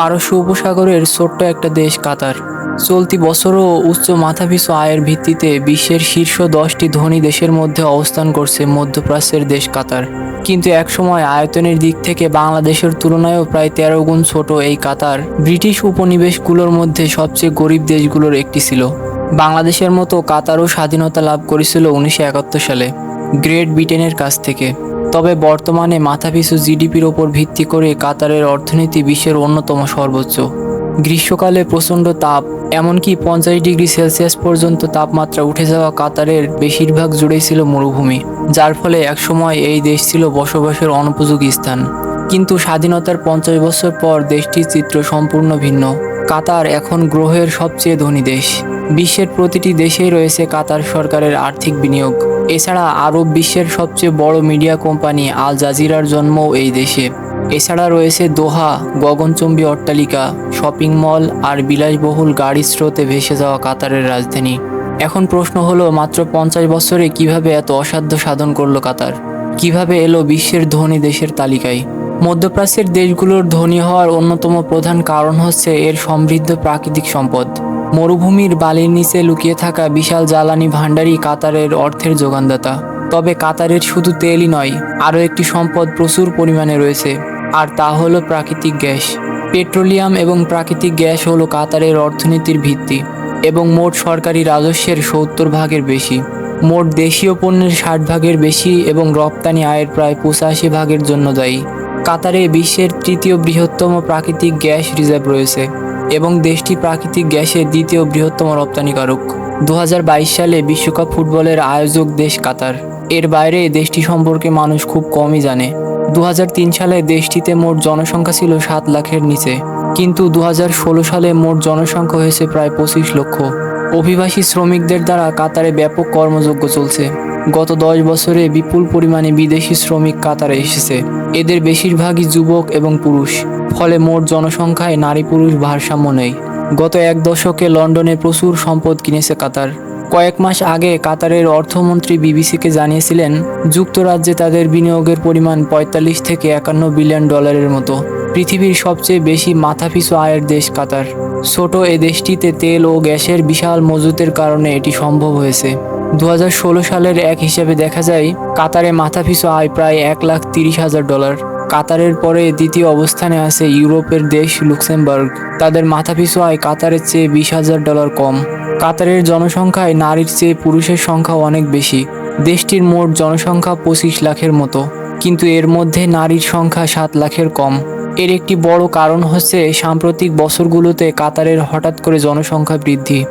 পারস্য উপসাগরের ছোট্ট একটা দেশ কাতার। চলতি বছরও উচ্চ মাথাপিছু আয়ের ভিত্তিতে বিশ্বের শীর্ষ দশটি ধনী দেশের মধ্যে অবস্থান করছে মধ্যপ্রাচ্যের দেশ কাতার। কিন্তু একসময় আয়তনের দিক থেকে বাংলাদেশের তুলনায়ও প্রায় তেরো গুণ ছোট এই কাতার ব্রিটিশ উপনিবেশগুলোর মধ্যে সবচেয়ে গরিব দেশগুলোর একটি ছিল। বাংলাদেশের মতো কাতারও স্বাধীনতা লাভ করেছিল উনিশশো একাত্তর সালে, গ্রেট ব্রিটেনের কাছ থেকে। তবে বর্তমানে মাথাপিছু জিডিপির ওপর ভিত্তি করে কাতারের অর্থনীতি বিশ্বের অন্যতম সর্বোচ্চ। গ্রীষ্মকালে প্রচণ্ড তাপ, এমনকি পঞ্চাশ ডিগ্রি সেলসিয়াস পর্যন্ত তাপমাত্রা উঠে যাওয়া কাতারের বেশিরভাগ জুড়েই ছিল মরুভূমি, যার ফলে একসময় এই দেশ ছিল বসবাসের অনুপযোগী স্থান। কিন্তু স্বাধীনতার পঞ্চাশ বছর পর দেশটির চিত্র সম্পূর্ণ ভিন্ন। কাতার এখন গ্রহের সবচেয়ে ধনী দেশ। বিশ্বের প্রতিটি দেশেই রয়েছে কাতার সরকারের আর্থিক বিনিয়োগ। এছাড়া আরব বিশ্বের সবচেয়ে বড় মিডিয়া কোম্পানি আল জাজিরার জন্মও এই দেশে। এছাড়া রয়েছে দোহা, গগনচুম্বী অট্টালিকা, শপিং মল আর বিলাসবহুল গাড়ির স্রোতে ভেসে যাওয়া কাতারের রাজধানী। এখন প্রশ্ন হলো, মাত্র পঞ্চাশ বছরে কীভাবে এত অসাধ্য সাধন করল কাতার? কীভাবে এলো বিশ্বের ধনী দেশের তালিকায়? মধ্যপ্রাচ্যের দেশগুলোর ধনী হওয়ার অন্যতম প্রধান কারণ হচ্ছে এর সমৃদ্ধ প্রাকৃতিক সম্পদ। মরুভূমির বালির নিচে লুকিয়ে থাকা বিশাল জ্বালানি ভাণ্ডারই কাতারের অর্থের যোগানদাতা। তবে কাতারের শুধু তেলই নয়, আরও একটি সম্পদ প্রচুর পরিমাণে রয়েছে, আর তা হলো প্রাকৃতিক গ্যাস। পেট্রোলিয়াম এবং প্রাকৃতিক গ্যাস হলো কাতারের অর্থনীতির ভিত্তি, এবং মোট সরকারি রাজস্বের সত্তর ভাগের বেশি। মোট দেশীয় পণ্যের ষাট ভাগের বেশি এবং রপ্তানি আয়ের প্রায় পঁচাশি ভাগের জন্য দায়ী। কাতারে বিশ্বের তৃতীয় বৃহত্তম প্রাকৃতিক গ্যাস রিজার্ভ রয়েছে। এবং দেশটি প্রাকৃতিক গ্যাসের দ্বিতীয় বৃহত্তম রপ্তানিকারক দু হাজার বাইশ সালে বিশ্বকাপ ফুটবলের আয়োজক দেশ কাতার। এর বাইরে দেশটি সম্পর্কে মানুষ খুব কমই জানে। দু হাজার তিন সালে দেশটিতে মোট জনসংখ্যা ছিল সাত লাখের নিচে। কিন্তু দু হাজার ষোলো সালে মোট জনসংখ্যা হয়েছে প্রায় পঁচিশ লক্ষ। অভিবাসী শ্রমিকদের দ্বারা কাতারে ব্যাপক কর্মযজ্ঞ চলছে। গত দশ বছরে বিপুল পরিমাণে বিদেশি শ্রমিক কাতারে এসেছে। এদের বেশিরভাগই যুবক এবং পুরুষ। ফলে মোট জনসংখ্যায় নারী পুরুষ ভারসাম্য নেই। গত এক দশকে লন্ডনে প্রচুর সম্পদ কিনেছে কাতার। কয়েক মাস আগে কাতারের অর্থমন্ত্রী বিবিসিকে জানিয়েছিলেন, যুক্তরাজ্যে তাদের বিনিয়োগের পরিমাণ পঁয়তাল্লিশ থেকে একান্ন বিলিয়ন ডলারের মতো। পৃথিবীর সবচেয়ে বেশি মাথাপিছু আয়ের দেশ কাতার। ছোট এ দেশটিতে তেল ও গ্যাসের বিশাল মজুতের কারণে এটি সম্ভব হয়েছে। দু হাজার ষোলো সালের এক হিসাবে দেখা যায়, কাতারে মাথাপিছু আয় প্রায় এক লাখ তিরিশ হাজার ডলার। কাতারের পরে দ্বিতীয় অবস্থানে আছে ইউরোপের দেশ লুক্সেমবার্গ। তাদের মাথাপিছু আয় কাতারের চেয়ে বিশ হাজার ডলার কম। কাতারের জনসংখ্যায় নারীর চেয়ে পুরুষের সংখ্যা অনেক বেশি। দেশটির মোট জনসংখ্যা পঁচিশ লাখের মতো। কিন্তু এর মধ্যে নারীর সংখ্যা সাত লাখের কম। এর একটি বড় কারণ হচ্ছে সাম্প্রতিক বছরগুলোতে কাতারের হঠাৎ করে জনসংখ্যা বৃদ্ধি।